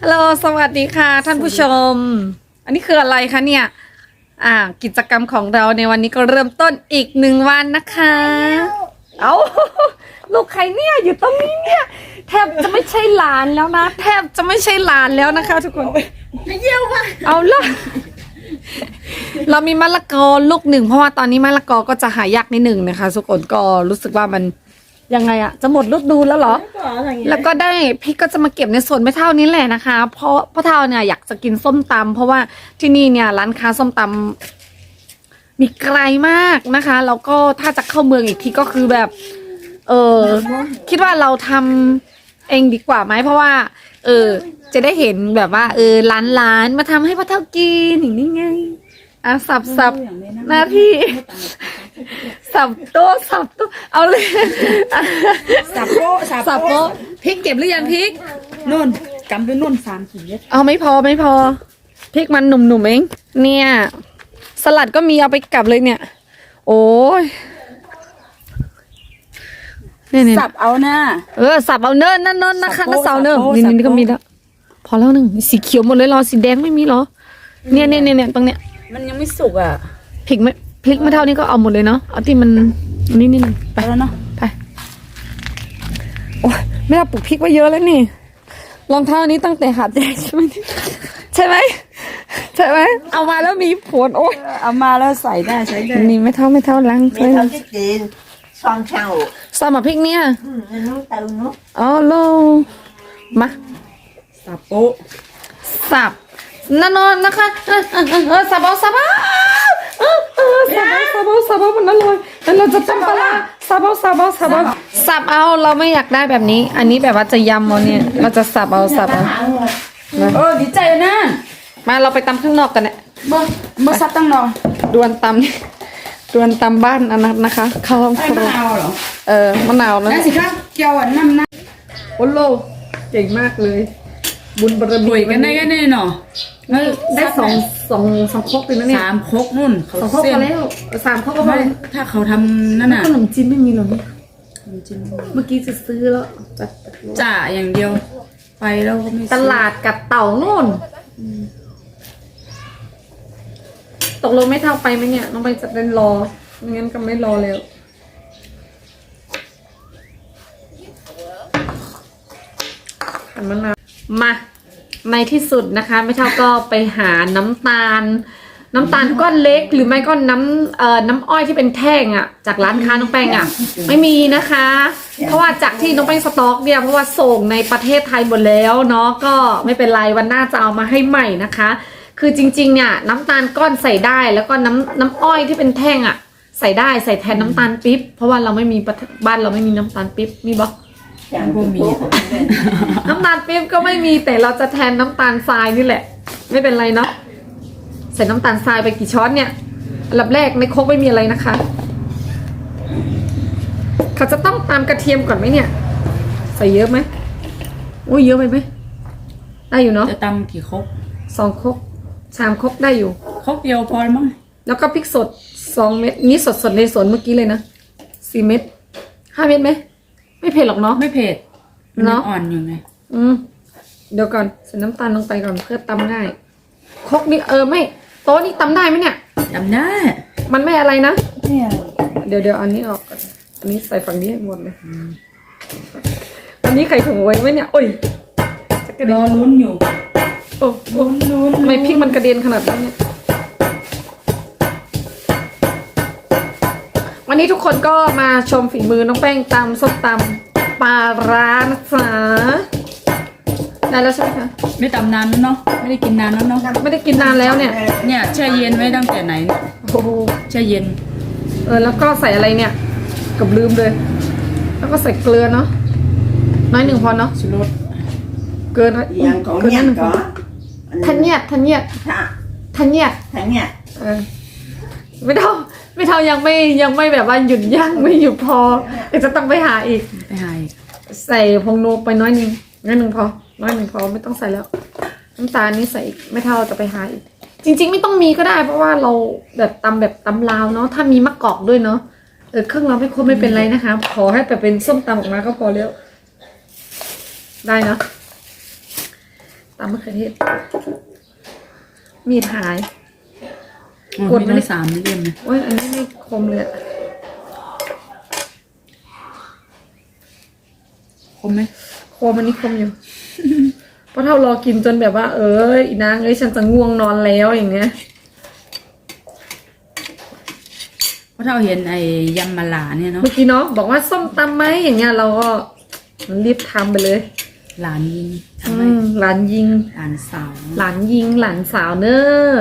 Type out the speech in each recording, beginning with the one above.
ฮัลโหลสวัสดีค่ะ ท่านผู้ชม อันนี้คืออะไรคะเนี่ย อ่า กิจกรรมของเราในวันนี้ก็เริ่มต้นอีกหนึ่งวันนะคะ เอาลูกใครเนี่ยอยู่ตรงนี้เนี่ย แทบจะไม่ใช่หลานแล้วนะ แทบจะไม่ใช่หลานแล้วนะคะ ทุกคนเยี่ยวมาเอาละเรามีมะละกอลูกหนึ่งเพราะว่าตอนนี้มะละกอก็จะหายากนิดหนึ่งนะคะทุกคนก็รู้สึกว่ามัน ยังไงอะจะหมดฤดูแล้วเหรอ แล้วก็ได้พี่ก็จะมาเก็บในส่วนไม่เท่านี้แหละนะคะ เพราะพ่อเท่าเนี่ยอยากจะกินส้มตำเพราะว่าที่นี่เนี่ยร้านค้าส้มตำมีไกลมากนะคะ แล้วก็ถ้าจะเข้าเมืองอีกทีก็คือแบบ เออคิดว่าเราทำเองดีกว่าไหมเพราะว่า เออ จะได้เห็นแบบว่า เออร้านร้านๆมาทำให้พ่อเท่ากินอย่างนี้ไง อะสับสับหน้าที่ สับโต๊ะสับโต๊ะเอาเลยสับโป๊ะสับสับโต๊ะพริกเก็บหรือยังพริกนุ่นกำไปนุ่นสามขีดเอาไม่พอไม่พอพริกมันหนุ่มๆเองเนี่ย สลัดก็มีเอาไปกลับเลยเนี่ย โอ้ยเนี่ยเนี่ยสับเอาหน้าเออสับเอาเนิ่นนั่นนั่นนะคะสับโป๊ะนั่นเสาเนิ่นสับโป๊ะนี่สับนี่ก็โป๊ะมีแล้วพอแล้วหนึ่งสีเขียวหมดเลยเหรอสีแดงไม่มีเหรอเนี่ยเนี่ยเนี่ยเนี่ยตรงเนี้ย มันยังไม่สุกอะพริกไม่พริกไม่เท่านี้ก็เอาหมดเลยเนาะเอาที่มันนี่นี่นี่ไปไปแล้วเนาะไปโอ้ยไม่ได้ปลูกพริกไว้เยอะแล้วนี่รองเท้านี้ตั้งแต่หัดแรกใช่ไหมใช่ไหมใช่ไหมเอามาแล้วมีผลโอ้ยเอามาแล้วใส่ได้ใช้ได้นี่ไม่เท่าไม่เท่าล้างไม่เลยทำที่จีนซองเช่าสมาพริกเนี่ยอืมอันนู้นเตานู้นอ๋อโลมาสับโป๊ะสับ นั่นนอนนะคะเออเออเออเออสับเอาสับเอาเออเออสับเอาสับเอาสับเอามันอร่อยแล้วเราจะตำปลาร้าสับเอาสับเอาสับเอาสับเอาเราไม่อยากได้แบบนี้ อันนี้แบบว่าจะยำเอาเนี่ย เราจะสับเอาสับเอาเออดีใจนะมาเราไปตำข้างนอกกันเนี่ยเมื่อเมื่อซับตั้งนอนดวนตำนี่ดวนตำบ้านอันนั้นนะคะเข้าห้องไอ้ครัมะวนาวเหรอเออมะนาวนะนั่นสิครับเกี่ยวอะน้ำน้โอ้โลเก่งมากเลย บุญบารำมีบุยกันได้กันได้เนาะนี่ได้สองสองสองครกเลยนะเนี่ยสามครกนุ่นเขาสองครกเส้พนอแล้วสามครกก็พอไม่แล้วถ้าเขาทำนั่นน่ะขนมจีนไม่มีหรอเนี่ยจริงเมื่อกี้จะซื้อแล้วจากจ่าอย่างเดียว ไปแล้วก็ไม่ซื้อตลาดกับเต่าโน่นตกลงไม่เท่าไปไหมเนี่ยน้องไปจะเป็นรอไม่งั้นก็ไม่รอแล้วขันมะนาว มาในที่สุดนะคะไม่เท่าก็ไปหาน้ำตาล น้ำตาลก้อนเล็ก หรือไม่ก็น้ำเอ่อน้ำอ้อยที่เป็นแท่งอะ่ะ จากร้านค้าน้องแป้งอะ่ะ ไม่มีนะคะ เพราะว่าจากที่น้องแป้งสต็อกเนี่ยเพราะว่าส่งในประเทศไทยหมดแล้วเนาะก็ไม่เป็นไรวันหน้าจะเอามาให้ใหม่นะคะ คือจริงๆเนี่ยน้ำตาลก้อนใส่ได้แล้วก็น้ำน้ำอ้อยที่เป็นแท่งอะ่ะ ใส่ได้ใส่แทนน้ำตาลปิ๊บเพราะว่าเราไม่มีบ้านเราไม่มีน้ำตาลปิ๊บมีบ่ มันก็มีน้ำตาลปี๊บก็ไม่มีแต่เราจะแทนน้ำตาลทรายนี่แหละ ไม่เป็นไรเนาะใส่น้ำตาลทรายไปกี่ช้อนเนี่ยอันดับแรกในโครกไม่มีอะไรนะคะ เขาจะต้องตามกระเทียมก่อนไหมเนี่ย ใส่เยอะไหมอุ้ยเยอะไปไหมได้อยู่เนาะจะตำกี่ครกสองโครกสามโครกได้อยู่ครกเดียวพอมั้งแล้วก็พริกสดสองเม็ดนี่สดสดๆในสวนเมื่อกี้เลยนะสี่เม็ดห้าเม็ดไหม ไม่เผ็ดหรอกเนาะ ไม่เผ็ดมันเนยัอะงอ่อนอยู่ไงอืมเดี๋ยวก่อนใส่น้ำตาลลงไปก่อนเพื่อตำง่ายครกนี่เออไม่โต๊ะนี่ตำได้ไหมเนี่ย จำได้มันไม่อะไรนะ เนี่ยเดี๋ยวเดี๋ยวอันนี้ออกก่อนอันนี้ใส่ฝั่งนี้ให้หมดเลย อันนี้ใครถุงไว้ไหมเนี่ย โอ้ยจะกระรเด็อนลุ้นอยู่โอ้โอ้ลุ้นลุ้นทำไมพริกมันกระเด็นขนาดนั้นเนี่ย วันนี้ทุกคนก็มาชมฝีมือน้องแป้งตำส้มตำปลาร้านะจ๊ะได้แล้วใช่ไหมคะไม่ตำนานแล้วเนาะไม่ได้กินนานแล้วเนาะไม่ได้กินนานแล้วเนี่ยเนี่ยแช่เย็นไว้ตั้งแต่ไหนเนี่ยโอ้โหแช่เย็นเออแล้วก็ใส่อะไรเนี่ยเกับลืมเลย แล้วก็ใส่เกลือเนาะน้อยหนึ่งพอเนาะชูรสเกินไว้อย่างของเกินเนี่ยหนึ่งพก็อทันเนียดทันเนียดถ้าทันเนียดทั้งเนี่ยเออไม่เท่า ไม่เท่ายังไม่ยังไม่แบบว่าหยุดยั้งไม่หยุดพอเดี๋ยวจะต้องไปหาอีก ไปหาอีกใส่พงนูไปน้อยหนึ่งน้อยหนึ่งพอ น้อยหนึ่งพอไม่ต้องใส่แล้วน้ำตาลนี่ใส่อีกไม่เท่าจะไปหาอีก จริง ๆ ไม่ต้องมีก็ได้ เพราะว่าเราแบบตำแบบตำลาวเนาะถ้ามีมะกอกด้วยเนาะเออเครื่องเราไม่ครบไม่เป็นไรนะคะขอให้แบบเป็นส้มตำออกมาก็พอแล้ว ได้เนาะตำมะเขือเทศมีดหายโอ้ กดมีไม่ตั้ได้งสามเล่มนะโอ้ยอันนี้ไม่คมเลยอะคมไหมคมอันนี้คมอยู่ เพราะเท่ารอกินจนแบบว่า เอออีนางเอ้ยฉันจะง่วงนอนแล้วอย่างเงี้ยเพราะถ้าเราเห็นไอ้ยำมะลาเนี่ยเนาะเมื่อกี้เนาะบอกว่าส้มตำไหมอย่างเงี้ยเราก็รีบทำไปเลย หลานยิงทำอืไมมหลานยิง หลานสาว หลานยิงหลานสาวเนอะ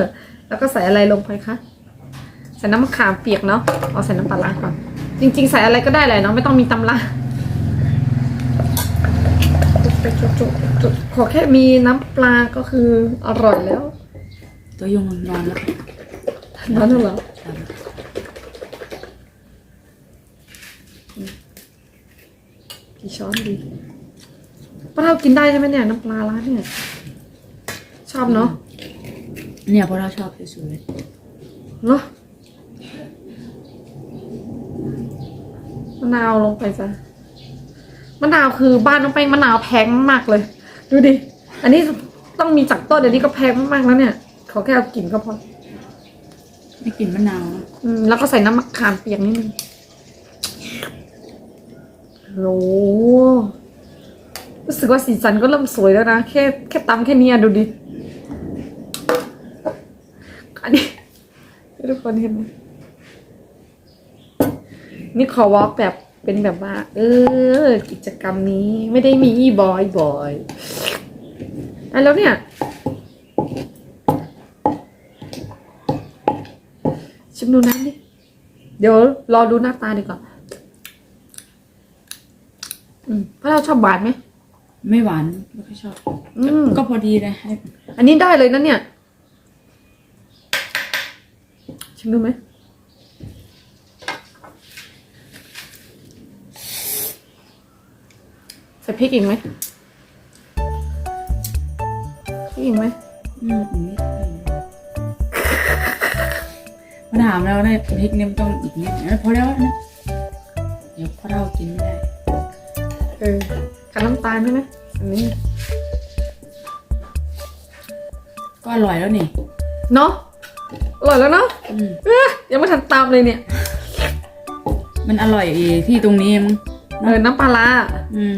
แล้วก็ใส่อะไรลงไปคะใส่น้ำมะขามเปียกเนาะเอาใส่น้ำปลาร้าก่อนจริง ๆ ใส่อะไรก็ได้เลยเนาะไม่ต้องมีตำละจุดจุดจุดจุดขอแค่มีน้ำปลาก็คืออร่อยแล้ว ตัวยงนอนแล้วนั่นเหรอกี่ช้อนดีป้าเรากินได้ใช่ไหมเนี่ยน้ำปลาร้านเนี่ย ชอบเนาะ เนี่ยเพราะเราชอบสวยเนาะมะนาวลงไปจ้ะมะนาวคือบ้านน้องแป้งมะนาวแพงมากเลย ดูดิ อันนี้ต้องมีจากต้นเดี๋ยวนี้ก็แพงมากๆแล้วเนี่ย ขอแค่เอากลิ่นก็พอๆไม่กลิ่นมะนาวนะอืมแล้วก็ใส่น้ำมะขามเปียกนิดนึงโอ้โหรู้สึกว่าสีสันก็เริ่มสวยแล้วนะ แค่แค่ตำแค่เนี้ยดูดิ อันนี้ให้ทุกคนเห็นไหมนี่ขอวอล์กแบบเป็นแบบว่า เออ กิจกรรมนี้ไม่ได้มีบ่อยบ่อยๆอะแล้วเนี่ยชิมดูน้ำดิ เดี๋ยวรอดูหน้าตาดีกว่าอืมเพราะเราชอบหวานไหม ไม่หวานไม่ค่อยชอบ อืม ก็พอดีเลยให้อันนี้ได้เลยนะเนี่ย ชิม ดูไหมใส่พริกอีกไหมพริกอีกไหมอืมอีกนิดหนึ่งมาถามแล้วเนี่ยพริกเนี่ยมันต้องอีกนิดนะพอแล้วนะเดี๋ยวพ่อเรากินไม่ได้เออกับน้ำตาลใช่ไหมอันนี้ก็อร่อยแล้วนี่ เนาะอ ร่อยแล้วเนาะอืมเอ๊ะยังไม่ทันตามเลยเนี่ยมันอร่อยอีที่ตรงนี้มั้งเออน้ำปลาร้าอืม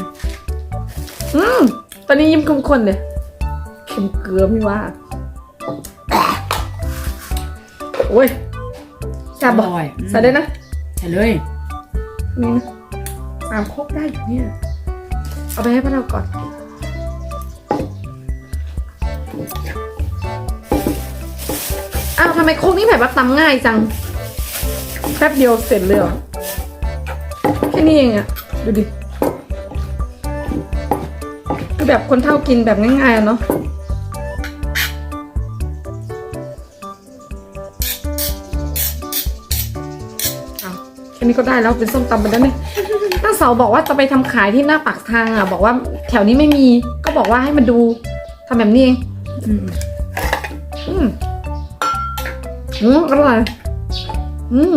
อืมตอนนี้ยิ้มคมข้นเลยเค็มเกลือไม่ว่าโอ้ยแซ่บบอกอร่อยอืมใส่ได้นะใส่เลยนี่นะสามโคกได้อยู่เนี่ย เอาไปให้พวกเราก่อน อ้าวทำไมโคกนี้แบบว่าตำง่ายจัง แป๊บเดียวเสร็จเลยเหรอแค่นี้เองอะดูดิคือแบบคนเท่ากินแบบง่ายๆอะเนาะแค่นี้ก็ได้แล้วเป็นส้มตำไปแล้วเนี่ยตั้งเสาบอกว่าจะไปทำขายที่หน้าปากทางอะ บอกว่าแถวนี้ไม่มี ก็บอกว่าให้มาดูทำแบบนี้เองอ อืมอร่อย อืม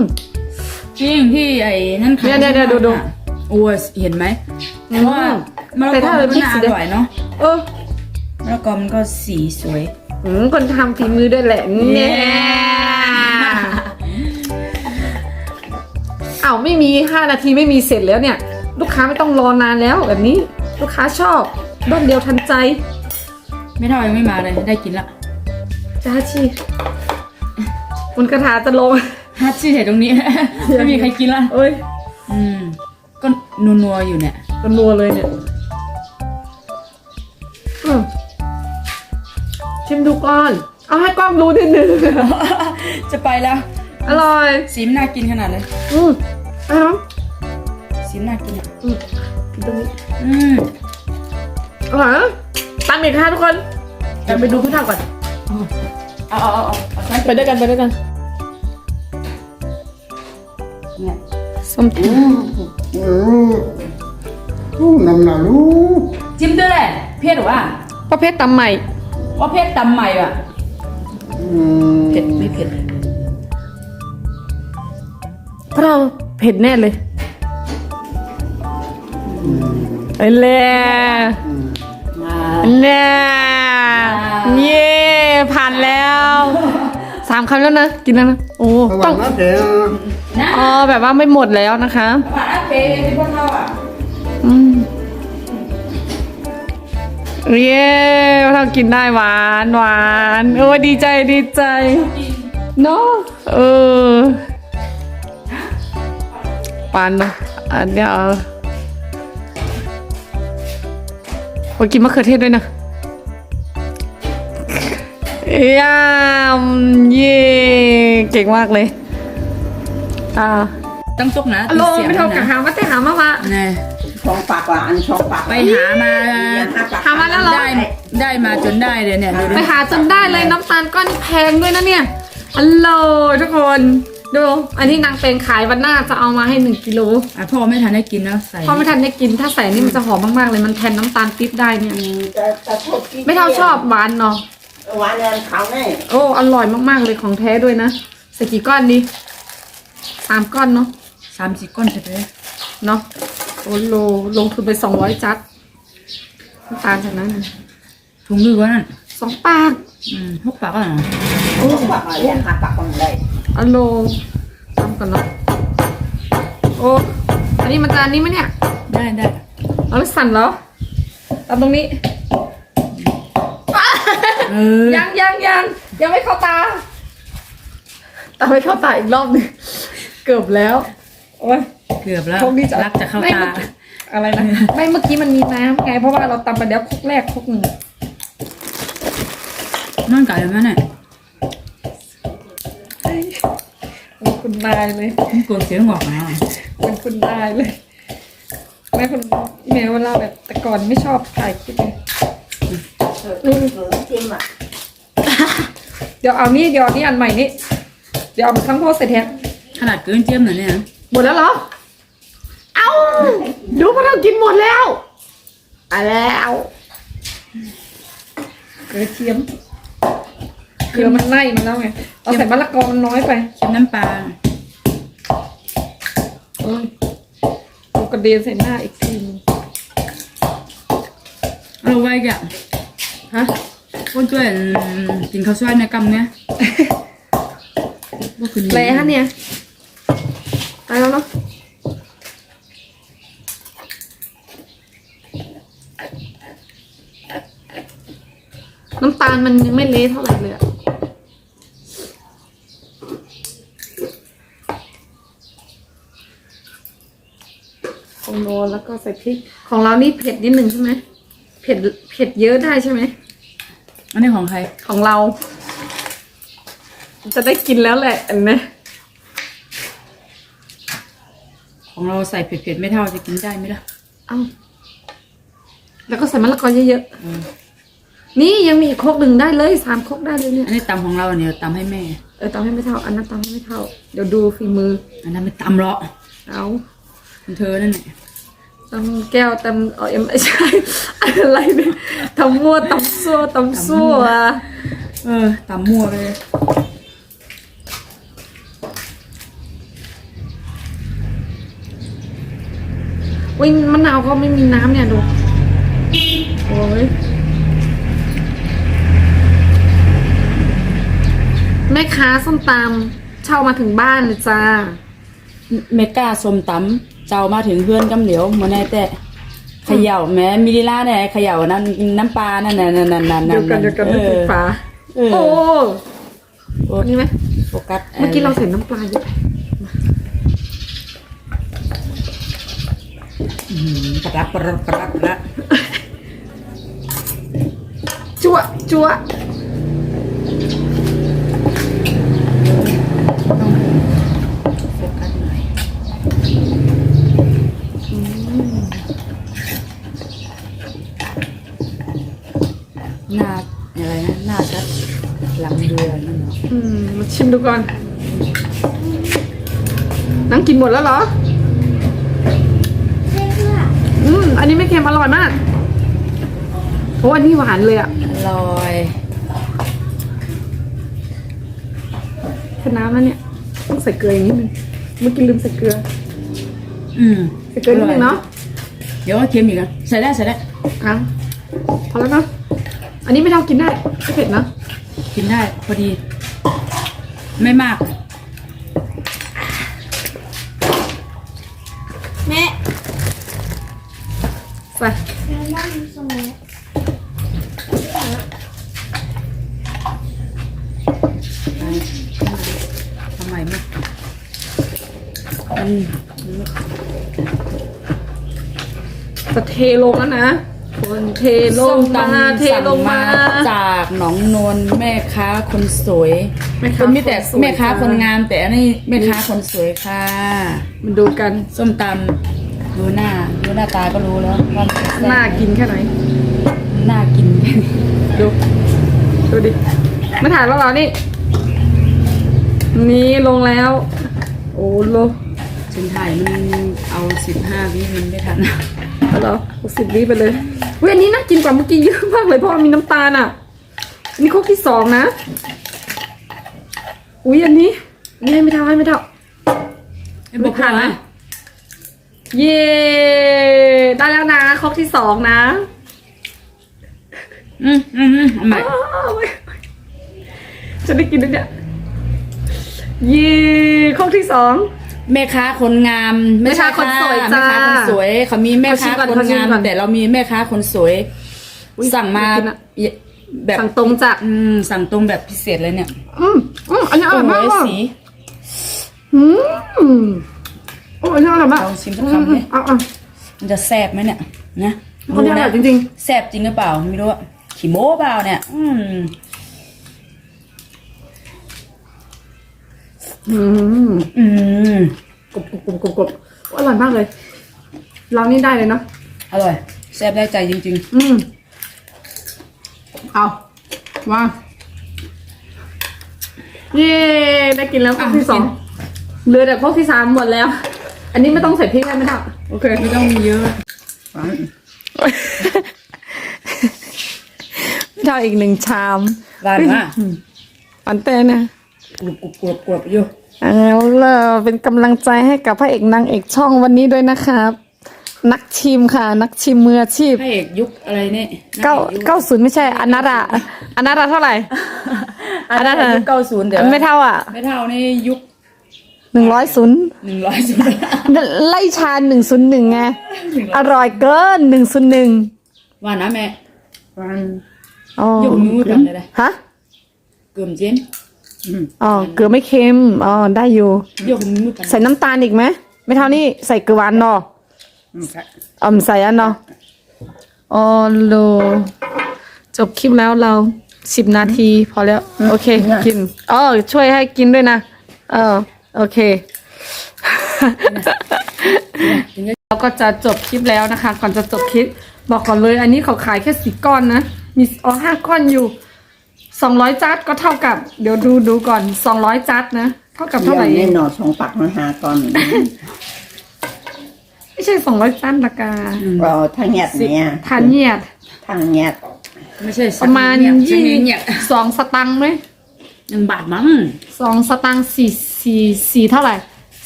จริงที่ไอ้นั่นขายเนี่ยเนี่ยเนี่ยดูดูอะโอ้ยเห็นไหมอืเพมราะว่ามะละแต่กอถ้ามันพริกน่าสีอแดง ร่อยเนาะเออมะละกอมันก็สีสวย อืมคนทำฝีมือด้วยแหละเนี่ยอ้าวไม่มีห้านาทีไม่มีเสร็จแล้วเนี่ย ลูกค้าไม่ต้องรอนานแล้วแบบนี้ ลูกค้าชอบรวดเดียวทันใจ ไม่เท่ายังไม่มาเลยได้กินละจ้าชี มันกระถาจะลง ฮัทชี่เห็นตรงนี้ ไม่มีใครกินละเอ้ยอืม ก็นัวๆอยู่เนี่ยมันนัวเลยเนี่ยอืมชิมดูก่อน เอาให้กล้องดูนิดนึง จะไปแล้ว อร่อย สีมันน่ากินขนาดเลย อืมเอ้าสีมันน่ากินอะอืมกินตรงนี้อืมอร่อยนะตามอีกค่ะทุกคนเดี๋ยวไปดูพี่ทาก่อนเอาเอาเอาเอาเอาไปด้วยกันไปด้วยกัน้มตู้นำหนารู้จิ้มด้วยและเพี้หรือว่าประเภทตำใหม่ ว่าเพี้ยตำใหม่อะเผ็ดไม่เผ็ดเพราะเราเผ็ดแน่เลยเอ้ยแล่แล่เย่ผ่านแล้ว คำแล้วนะ กินแล้วนะ โอ้ระหต้ว่าองง นั้นเดี๋ยวนะอ๋อ แบบว่าไม่หมดแล้วนะคะว่าอาเปเป็นพวกเราอะอืมเย้เรากินได้หวานหวานโอ้ยดีใจดีใจเนาะเออหวานเนาะอันเนี้ยเอาโอ้ยกินมะเขือเทศด้วยนะ ยามเย่เก่งมากเลยอ่าต้องตกนะอารมณ์สียงไม่เท่ากับนะหามาแต่หามามานี่ช่องปากว่าอันช่องปากไปหามาหามาแล้วเหรอได้ได้มาจนได้เลยเนี่ยดูไปดิหาจนได้เลยน้ำตาลก้อนแพงด้วยนะเนี่ยอัลโหลทุกคนดูอันนี้นางเป็นขายวันหน้าจะเอามาให้หนึ่งกิโลอะพ่อไม่ทันได้กินนะใส่เพราะไม่ทันได้กินถ้าใส่นี่มันจะหอมมากๆเลยมันแทนน้ำตาลปิ๊บได้เนี่ยแต่แต่พวกที่ไม่เท่าชอบหวานเนาะ หวานเงินเขาเนี่ยโอ้อร่อยมากๆเลยของแท้ด้วยนะใส่กี่ก้อนดีสามก้อนเนาะสามสี่ก้อนจะไปเลยเนาะโอ้โลลงทุนไปสองร้อยจัดน้ำตาลจากนั้นถุงมือว่านั่นสองปากอืมหกปากก็หน่ะช่องปากว่าเนี่ยหาปากคนเลยอัลโลทำกันเนาะโอ้อันนี้มันจะอันนี้ไหมเนี่ยได้ได้เอาไม่สั่นแล้วตามตรงนี้เออยังยังยังยังไม่เข้าตา ตาไม่เข้าตาอีกรอบหนึงเกือบแล้ว โอ้ย เกือบแล้ว โชคดีจ้ะรักจะเข้าไม่ตาเมื่อกี้อะไรนะ ไม่เมื่อกี้มันมีน้ำไง เพราะว่าเราตำไปแล้วครกแรกครกหนึ่งนั่นไก่เลยมั้ยเนี่ยเป็นคุณนายเลยมันกดเสียงบอกนะเป็นคุณนายเลยแม่คุณแม่เวลาแบบแต่ก่อนไม่ชอบถ่ายคลิปเลย เออเออจิ้มอะเดี๋ยวเอานี่เดี๋ยวเอานี่อันใหม่นี่เดี๋ยวเอามาทั้งโพสเสร็จแทนขนาดเกินเจียมหน่อยเนี่ยหมดแล้วเหรอ เอาดูพวกเรากินหมดแล้วอะแล้วเกลือเทียมเกลือมันไล่มันแล้วไงเราใส่มะละกอมันน้อยไปเค็มน้ำปลาเอ้ยดูกระเด็นใส่หน้าอีกทีนึง เอาไว้แกะ ฮะคนช่วยกินข้าวซอยในกำเนี่ยบ่ขึ้นแล้ฮะเนี่ยตายแล้วเนาะน้ำตาลมันยังไม่เละเท่าไหร่เลยอะของโนแล้วก็ใส่พริก ของเรานี่เผ็ดนิดหนึ่งใช่ไหม เผ็ดเผ็ดเยอะได้ใช่ไหม อันนี้ของใคร ของเรา จะได้กินแล้วแหละเห็นไหมของเราใส่เผ็ดๆไม่เท่าจะกินได้ไหมล่ะเอาแล้วก็ใส่มะละกอเยอะเออๆนี่ยังมีอีกโคกหนึ่งได้เลยสามโคกได้เลยเนี่ย อันนี้ตำของเราเนี่ยตำให้แม่ เออตำให้ไม่เท่า อันนั้นตำให้ไม่เท่า เดี๋ยวดูฝีมือ อันนั้นไม่ตำหรอกเอาของเธอนั่นแหละ ตำแก้วตำเออเอ็มไม่ใช่อะไรเนี่ยตำมั่วตำซั่วตำซั่วเออตำมั่วไปเลยวิงมะนาวก็ไม่มีน้ำเนี่ยดูโอ้ยแม่ค้าส้มตำเช่ามาถึงบ้านเลยจ้าเมกาส้มตำ เจ้ามาถึงเพื่อนกำเหลียวเหมือนไอ้แต่เขย่าแม้มิลิล่าเนี่ยเขย่านั่นน้ำปลานั่นน่ะนั่นนั่นนั่นนั่เดี๋ยวกันเดี๋ยวกันเอไม่อปิดฝาเออโอ้โอ้อันนี้ไหมโฟกัสเมื่อกี้เราใส่น้ำปลาเยอะไปอื้อหือกระรับกระรับกระรับกระรับจั่วจั่ว โฟกัสหน่อย หน้าอะไรนะหน้าชัดหลังเรือนั่นเนาะอืมมาชิมดูก่อน นั่งกินหมดแล้วเหรออืม อันนี้ไม่เค็มอร่อยมากโอ้อันนี้หวานเลยอะอร่อยแค่น้ำแล้วเนี่ย ต้องใส่เกลืออย่างนี้นึงเมื่อกี้ลืมใส่เกลือ อืมใส่เกลือนิดนึงเนาะ เดี๋ยวว่าเค็มอีกอะใส่ได้ใส่ได้ อะพอแล้วเนาะ อันนี้ไม่เท่ากินได้ไม่เผ็ดเนอะกินได้พอดี ไม่มาก แม่ใส่แม่นั่งสมัยทำไมไม่มันจะเทลงแล้วนะ คนเทลงมาเทสั่งลงมาจากหนองนนแม่ค้าคนสวยแม่ค้าเป็นมีแต่คนสวย แม่ค้าคนงามแต่อันนี้แม่ค้าคนสวยค่ะ มันดูกันส้มตำดูหน้าดูหน้าตาก็รู้แล้วว่ามันแซ่บน่ากินแค่ไหนน่ากินดูดูดิไม่ถ่ายแล้วเหรอนี่ นี่ลงแล้ว โอ้โลฉันถ่ายมันเอาสิบห้าวิมันไม่ทัน เอาเหรอหกสิบวิไปเลยเว้ยอันนี้น่ากินกว่าเมื่อกี้เยอะมากเลยเพราะว่ามีน้ำตาลอะนี่โคกที่สองนะอุ้ยอันนี้นี่ให้ไม่เท่าให้ไม่เท่าไม่ผ่านนะเย้ได้แล้วนะครกที่สองนะ อืมอืมอืมเอาใหม่อ้าวจะได้กินด้วยเนี่ยเย้ครกที่สอง แม่ค้าคนงามแม่ค้าคนสวยจ้าแม่ค้าคนสวยเขามีแม่ค้าขอชิมก่อนคนขอชิมงามก่อนแต่เรามีแม่ค้าคนสวย อุ๊ยสั่งมาน่ากินอะ แบบสั่งตรงจากอืมสั่งตรงแบบพิเศษเลยเนี่ยอืมอืมอันนี้อร่อยมากโอ้ว่ะสี อืมโอ้อันนี้อร่อยมากลองชิมสักคำไหม เอาเอามันจะแซ่บไหมเนี่ยนะอันนี้อร่อยจริง แซ่บจริงหรือเปล่าไม่รู้อะขี้โม้เปล่าเนี่ย อืม อืมอืมกรุบกรุบกรุบกรุบกรุบอร่อยมากเลย เรานี่ได้เลยเนาะอร่อยแซ่บได้ใจจริง อืมเอาวางเย้ได้กินแล้วครกที่สองเหลือแต่ครกที่สามหมดแล้ว อันนี้ไม่ต้องใส่พริกได้ไหมครับโอเคๆไม่ต้องมีเยอะไม่ต้องอีกหนึ่งชามหวานมาก อันเต้นะ กรุบกรุบกรุบกรุบอยู่เอาล่ะเป็นกำลังใจให้กับพระเอกนางเอกช่องวันนี้ด้วยนะครับ นักชิมค่ะ นักชิมมืออาชีพพระเอกยุคอะไรเนี่ยเก้าเก้าศูนย์ไม่ใช่อนัตอะอนัตอะเท่าไหร่อันนั้นยุคเก้าศูนย์เดี๋ยวไม่เท่าอะ ไม่เท่านี่ยุคหนึ่งร้อยศูนย์หนึ่งร้อยศูนย์ไล่ชาหนึ่งศูนย์หนึ่งไงอร่อยเกินหนึ่งศูนย์หนึ่งหวานนะแม่อ๋อยุคนิ้วกันเลยนะฮะเกือบเจน อ๋อเกลือไม่เค็มอ๋อได้อยู่ยุคนิ้วกันใส่น้ำตาลอีกไหมไม่เท่านี้ใส่เกลือหวานเนาะอ๋อมใส่อันเนาะอ๋อโลจบคลิปแล้วเราสิบนาทีพอแล้ว โอเค กินอ๋อช่วยให้กินด้วยนะเออโอเคเราก็จะจบคลิปแล้วนะคะ ก่อนจะจบคลิป บอกก่อนเลย อันนี้เขาขายแค่สี่ก้อนนะ มีอ๋อห้าก้อนอยู่ สองร้อยจัดก็เท่ากับ เดี๋ยวดูดูก่อนสองร้อยจัดนะ เท่ากับเท่าไหร่เอแน่งนอนสองปักมันหาก่อนไม่ใช่สองร้อยจัดละกาเราทั้งเงียดเนี่ยทานเนียดทั้งเงียดไม่ใช่ประมาณยี่ยี่เนี่ยสองสตังค์ไหมหนึ่งบาทมั้งสองสตังค์สี่สี่สี่เท่าไหร่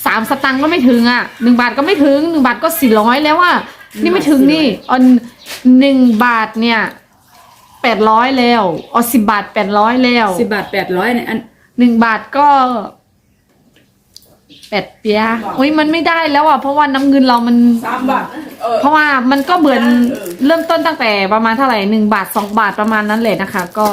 สามสตังค์ก็ไม่ถึงอะหนึ่งบาทก็ไม่ถึงหนึ่งบาทก็สี่ร้อยแล้วอะนี่ไม่ถึงนี่อันหนึ่งบาทเนี่ย แปดร้อยแล้วอ๋อสิบบาทแปดร้อยแล้วสิบบาทแปดร้อยเนี่ยอันหนึ่งบาทก็แปดเปียโอ้ยมันไม่ได้แล้วอะเพราะว่าน้ำเงินเรามันสามบาทเออเพราะว่ามันก็เหมือนเริ่มต้นตั้งแต่ประมาณเท่าไหร่หนึ่งบาทสองบาทประมาณนั้นเลยนะคะ ก็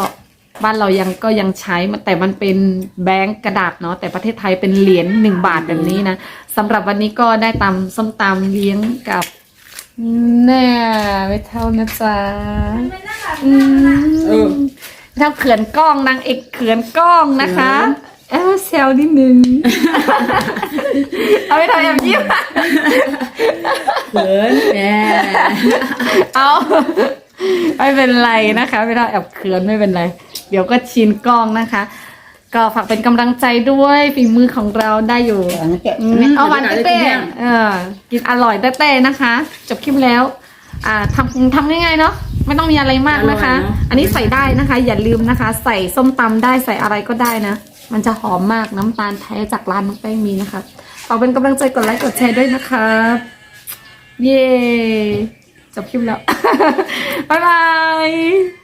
บ้านเรายังก็ยังใช้มันแต่มันเป็นแบงก์กระดาษเนาะแต่ประเทศไทยเป็นเหรียญหนึ่งบาทแบบนี้นะสำหรับวันนี้ก็ได้ตำส้มตำเลี้ยงกับ แน่ไม่เท่านะจ๊ะอืมเท่าเขื่อนกล้องนางเอกเขื่อนกล้องนะคะเออเซลนิดนึง เอาไปทำแอบยิ้มเขินแหมเอาไม่เป็นไรนะคะไม่ต้องแอบเขินไม่เป็นไร เดี๋ยวก็ชินกล้องนะคะ ก็ฝากเป็นกำลังใจด้วยฝีมือของเราได้อยู่หลังจากอืมเอาหวานเต้ๆเออกินอร่อยเต้ๆนะคะ จบคลิปแล้ว อ่าทำทำง่ายๆเนาะไม่ต้องมีอะไรมากนะคะอันนี้ใส่ได้นะคะ อย่าลืมนะคะ ใส่ส้มตำได้ใส่อะไรก็ได้นะ มันจะหอมมากน้ำตาลแท้จากร้านน้องแป้งมีนะคะฝากเป็นกำลังใจกดไลค์กดแชร์ด้วยนะครับเย้จบคลิปแล้ว บ๊ายบาย